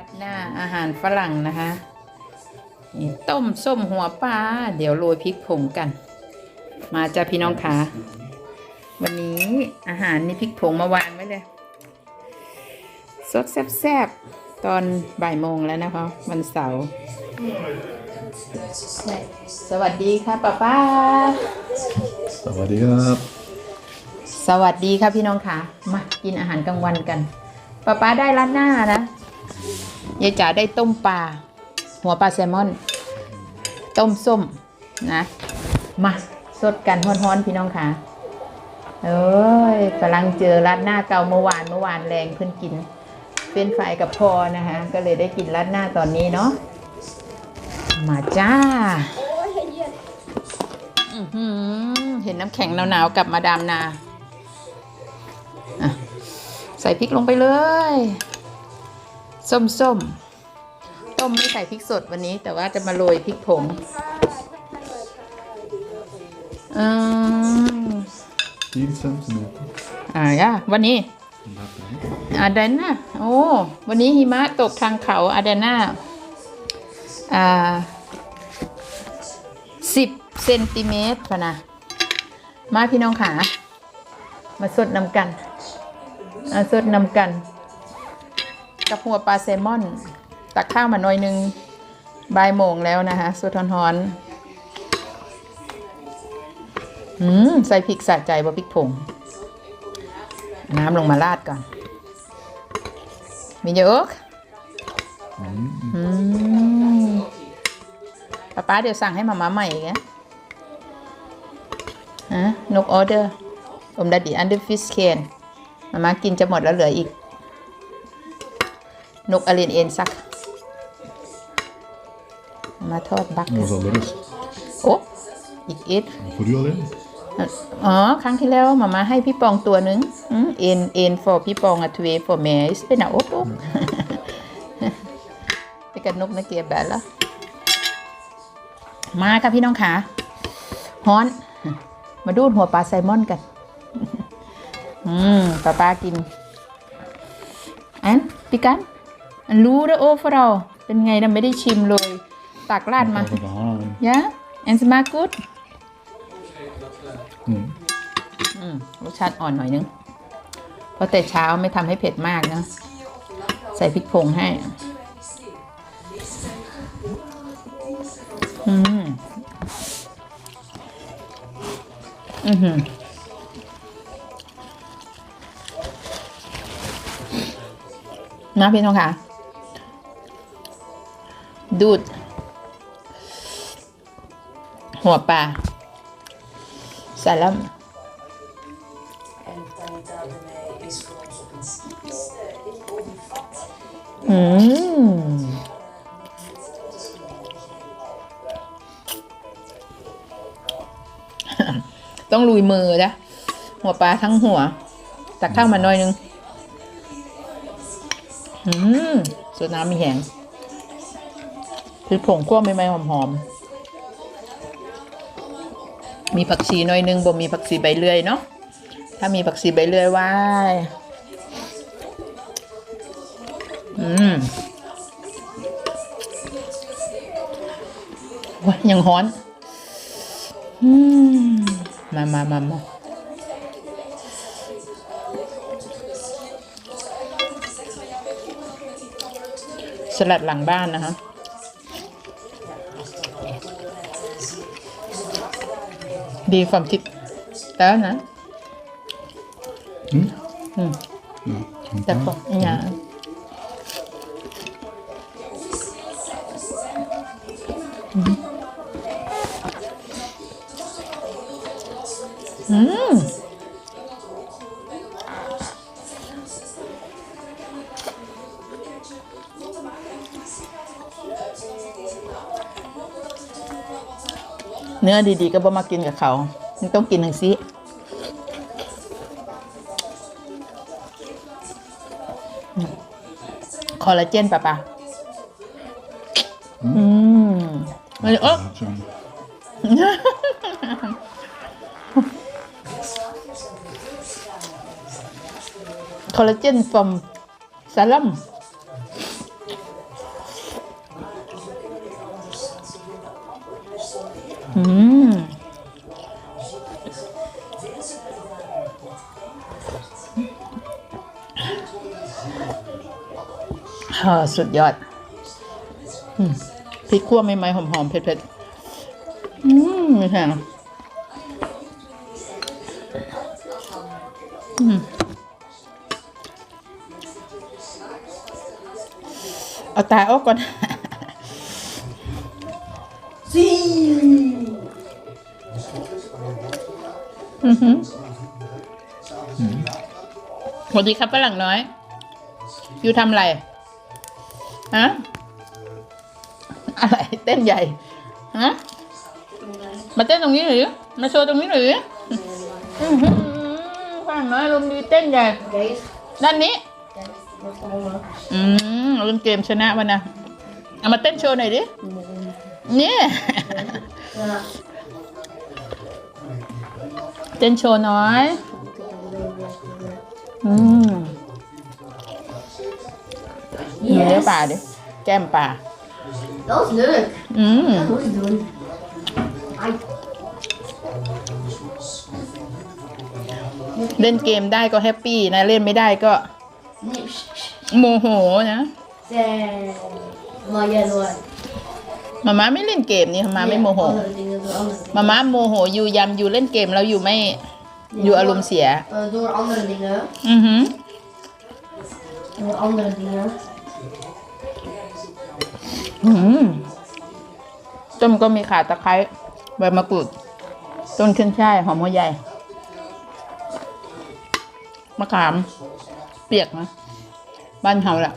ราดหน้าอาหารฝรั่งนะคะนี่ต้มส้มหัวปลาเดี๋ยวโรยพริกผงกัน มาจ้าพี่น้องคะวันนี้อาหารนี่พริกผงมาวางไว้เลยสดแซ่บๆตอนบ่ายโมงแล้วนะคะ วันเสาร์สวัสดีค่ะป้าป้า สวัสดีครับ สวัสดีค่ะพี่น้องค่ะ มากินอาหารกลางวันกันป้าป้าได้ร้านหน้านะ ยายจ๋าได้ต้มปลา หัวปลาแซลมอน ต้มส้มนะ มาสดกันฮ้อนๆพี่น้องค่ะเอ้ยกำลังเจอร้านหน้าเก่าเมื่อวานเมื่อวานแรงเพิ่นกิน เป็นไฟกับพอนะคะ ก็เลยได้กินร้านหน้าตอนนี้เนาะมาจ้าเห็นน้ำแข็งหนาวๆกับมาดามนาอะใส่พริกลงไปเลย ส้มส้มต้มไม่ใส่พริกสดวันนี้ แต่ว่าจะมาโรยพริกผงอืม10 centimeter. อ่าย่ะวันนี้อาเดน่าโอ้ วันนี้หิมะตกทางเขาอาเดน่าอ่าสิบเซนติเมตรพะนะ มาพี่น้องขา มาสดนำกันอาสดนำกัน กับหัวปลาแซลมอน ตักข้าวมาหน่อยหนึงบ่ายโมงแล้วนะคะสุดร้อนๆอืมใส่พริกสะใจบ่พริกผง น้ำลงมาราดก่อน มีเยอะอืมป้าป้าเดี๋ยวสั่งให้มาม่าใหม่อีกนะฮะนกออเดอร์ผมดัดดีอันเดอร์ฟิสเคนมาม่ากินจะหมดแล้วเหลืออีก นกอเลียนเอ็นซัก มาทอดบัก nog zal de rest. โอ้อีกเอ็ด Voor u alleen? อ๋อ ครั้งที่แล้วมามาให้พี่ปองตัวหนึ่งอืมเอ็นเอ็น for พี่ปองอะทเว for แม่เป็นอะโอ๊บโอ๊บไปกันนกนะเกียร์แบบแล้วมาค่ะพี่น้องขาฮ้อน มาดูดหัวปลาไซลมอนกัน อืมป้าป้ากิน อันพี่กันอัน รู้แล้วโอ้ฟเราเป็นไงนะไม่ได้ชิมเลย ตักราดมา Over de haan. ยะแอนสมากูด Mm. อืมรสชาติอ่อนหน่อยนึง เพราะแต่เช้าไม่ทำให้เผ็ดมากนะ ใส่พริกผงให้ อืม อือหือนะพี่น้องค่ะ ดูด หัวปลาส่แล้ว En Tanita Benay is voor ons op een spitste in Olivat. อืมต้องลุยมือจ้ะหัวปลาทั้งหัว ตักข้าวมาหน่อยนึง อืมสูตรน้ำมีแหง พริกผงคั่วไม่ไม่หอมหอมๆ มีผักชีหน่อยนึงบ่มีผักชีใบเลื่อยเนาะ ถ้ามีผักชีใบเลื่อยไว้อืมโอ้ยยังฮ้อน อืม มามามามาสลัดหลังบ้านนะคะ ดีความคิดแล้วนะ Mm. Mm. Ja, แต่ก็อย่าอื เนื้อดีๆ ก็บ่มากินกับเขามันต้องกินหนึ่งซิคอลลาเจนปะปะอืมมันเออ Ja, zo. คอลลาเจน from ซาลัม อืมฮ่าสุดยอดอพริกคั่วใหม่ๆหอมๆเผ็ดๆ อืมไม่แพงอืมเอาตาออกก่อน สวัสดีครับฝรั่งน้อย อยู่ทำอะไรฮะอะไร เต้นใหญ่ฮะมาเต้นตรงนี้หรือ มาโชว์ตรงนี้หรืออื้อหือฝรั่งน้อยลมดีเต้นใหญ่ ด้านนี้ อืมเล่นเกมชนะมันนะเอามาเต้นโชว์หน่อยดินี่ Ja. เต้นโชว์หน้อย อืมเนื้อปลาดิ แก้มปลา Dat is leuk. อืม Dat moet ik doen. Ai. เล่นเกมได้ก็แฮปปี้นะ เล่นไม่ได้ก็ Nee, pst, pst. โมโหนะ Zijn. Maar jij door. มาม่าไม่เล่นเกมนี่มาม่าไม่โมโห Andere dingen, door andere dingen. มาม่าโมโหอยู่ยำอยู่เล่นเกมแล้วอยู่ไม่อยู่อารมณ์เสีย Eh, door andere dingen. อือหือ Door andere dingen. อืมต้มก็มีข่าตะไคร้ใบมะกรูด ต้นขึ้นช่ายหอมหัวใหญ่มะขาม เปียกนะ บ้านเฮาแหละ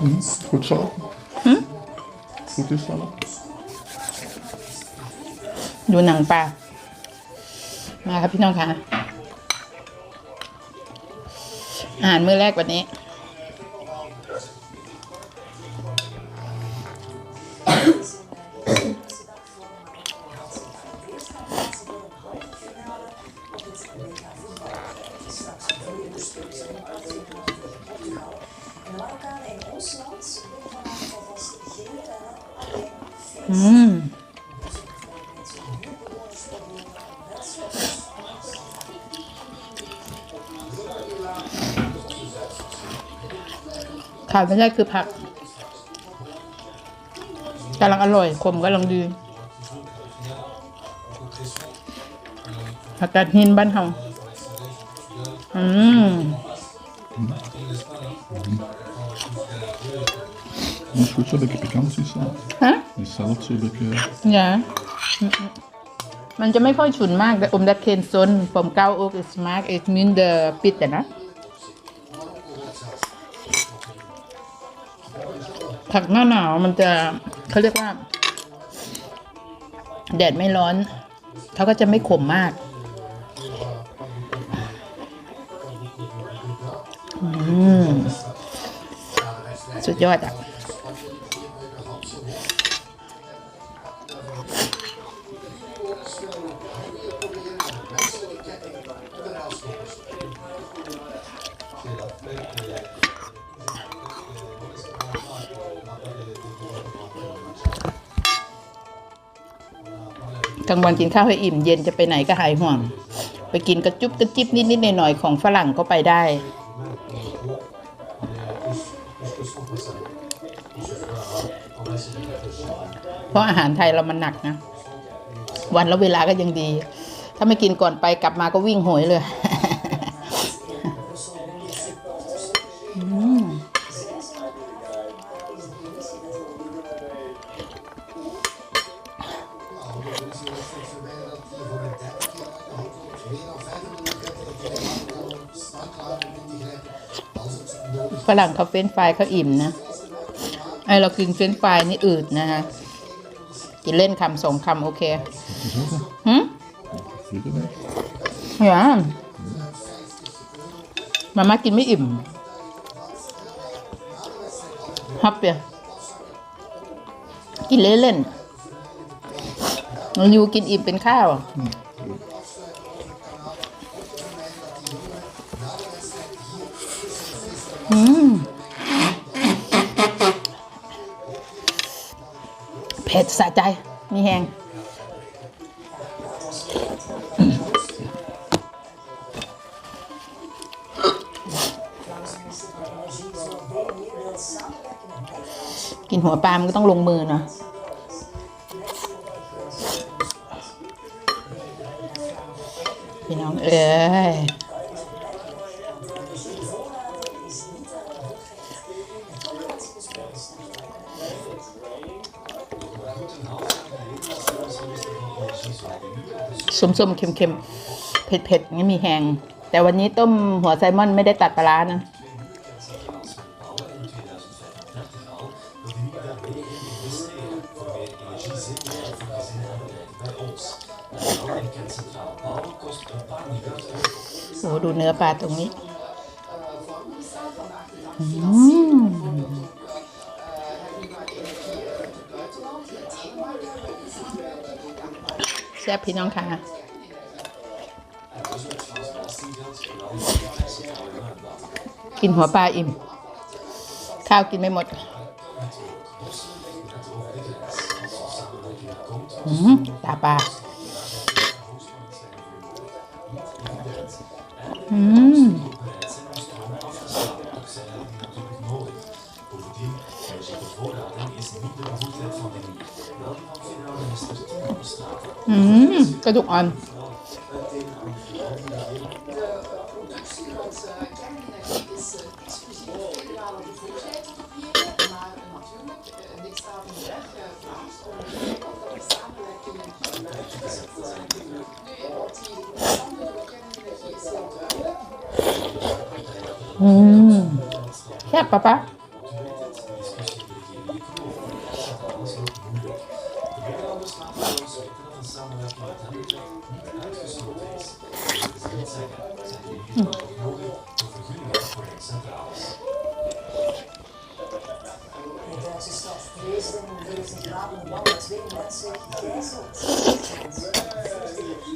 Mm, goed zo. Goed is dat. ดูหนังปลา มาครับพี่น้องคะอาหารมื้อแรกวันนี้ ขาดไม่ได้คือผักกำลังอร่อยขมกำลังดีผักกาดหินบ้านเฮาอืม Dat is goed zo, lekker pikant die saus. ฮะ Die salad zo lekker. อย่าอืมๆมันจะไม่ค่อยฉุนมากแต่อมดักเคนซนผมเก้าโอกสมาร์กเอ็กมินเดอร์ปิดแต่นะ ผักหน้าหนาวมันจะเขาเรียกว่า แดดไม่ร้อนเขาก็จะไม่ขมมากอืมสุดยอดอะ กลางวันกินข้าวให้อิ่มเย็นจะไปไหนก็หายห่วง ไปกินกระจุบกระจิบนิดๆหน่อยๆของฝรั่งก็ไปได้ เพราะอาหารไทยเรามันหนักนะ วันแล้วเวลาก็ยังดี ถ้าไม่กินก่อนไปกลับมาก็วิ่งโหยเลย ฝรั่งเขาเฟรนช์ฟรายเขาอิ่มนะไอเรากินเฟรนช์ฟรายนี่อืดนะฮะกินเล่นคำสองคำโอเคหืม Zit er weg. อย่ามาม่ากินไม่อิ่มฮับเปียกินเล่นๆเราอยู่กินอิ่มเป็นข้าว อืมเผ็ดสะใจ มีแหงกินหัวปลา มันก็ต้องลงมือเนาะพี่น้องเอ้ย ส้มๆ เค็มๆ เผ็ดๆงั้มีแหงแต่วันนี้ต้มหัวไซมอนไม่ได้ตัดปลาร้านะ โอ้ดูเนื้อปลาตรงนี้ แซ่บพี่น้องค่ะกินหัวปลาอิ่ม ข้าวกินไม่หมดอืมตาปลาอืม มกระดูกอ่อนอืมแ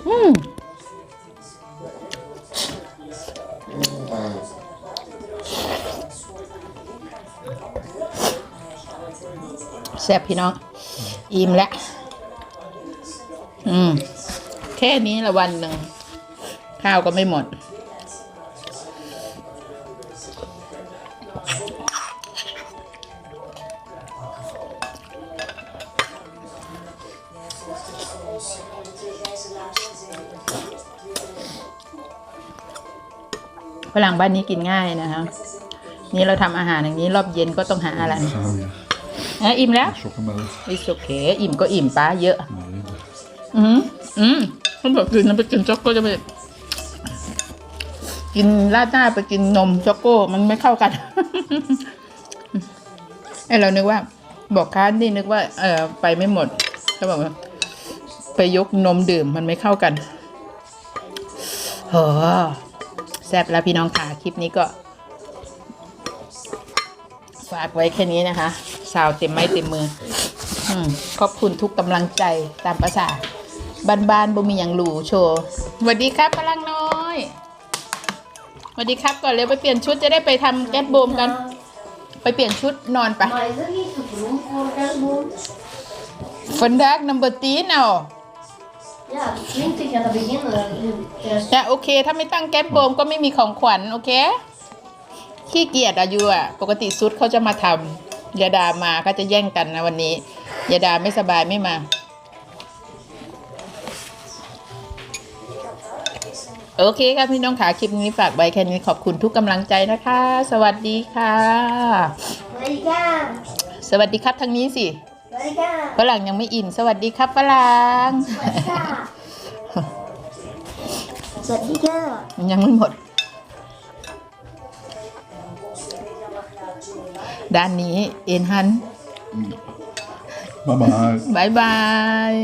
อืมแซ่บพี่น้องอิ่มแล้วอืม แค่นี้ละวันหนึ่ง ข้าวก็ไม่หมด ฝรั่งบ้านนี้กินง่ายนะคะนี่เราทำอาหารอย่างนี้รอบเย็นก็ต้องหาอะไร Gaan we. เอะอิ่มแล้ว Chocomel. อิสโอเคอิ่มก็อิ่มป้าเยอะ Nee. อืมอืมเขาบอกกินน้ำไปกินช็อกโกจะไปกินราดหน้าไปกินนมช็อกโกมันไม่เข้ากัน ไอเรานึกว่า บอกค้านนี่นึกว่า เออไปไม่หมดเขาบอกว่า ไปยกนมดื่มมันไม่เข้ากันโห แซ่บแล้วพี่น้องค่ะ คลิปนี้ก็ ฝากไว้แค่นี้นะคะ สาวเต็มไม้เต็มมืออืมขอบคุณทุกกำลังใจตามภาษาบ้านๆบ่มีอย่างหรูโชว์สวัสดีครับพลังน้อยสวัสดีครับก่อนเร็วไปเปลี่ยนชุดจะได้ไปทำแก๊สโบมกัน ไปเปลี่ยนชุดนอนไป Maar is er niet te vroeg voor kerstboom? Vandaag number 10 nou. Ja, 20 gaat dat beginnen. in kerst. แต่โอเค ถ้าไม่ตั้งแก๊สโบมก็ไม่มีของขวัญ โอเค ขี้เกียจอะอยู่อะปกติซุดเขาจะมาทำยาดามาก็จะแย่งกันนะวันนี้ยาดาไม่สบายไม่มา โอเคค่ะพี่น้องขาคลิปนี้ฝากไว้แค่นี้ขอบคุณทุกกำลังใจนะคะ สวัสดีค่ะ Marika! สวัสดีครับทางนี้สิ Marika! ฝรั่งยังไม่อิ่ม สวัสดีครับฝรั่ง Marika! Marika! ยังไม่หมด ด้านนี้เอ็นฮัน Bye bye. บาย บาย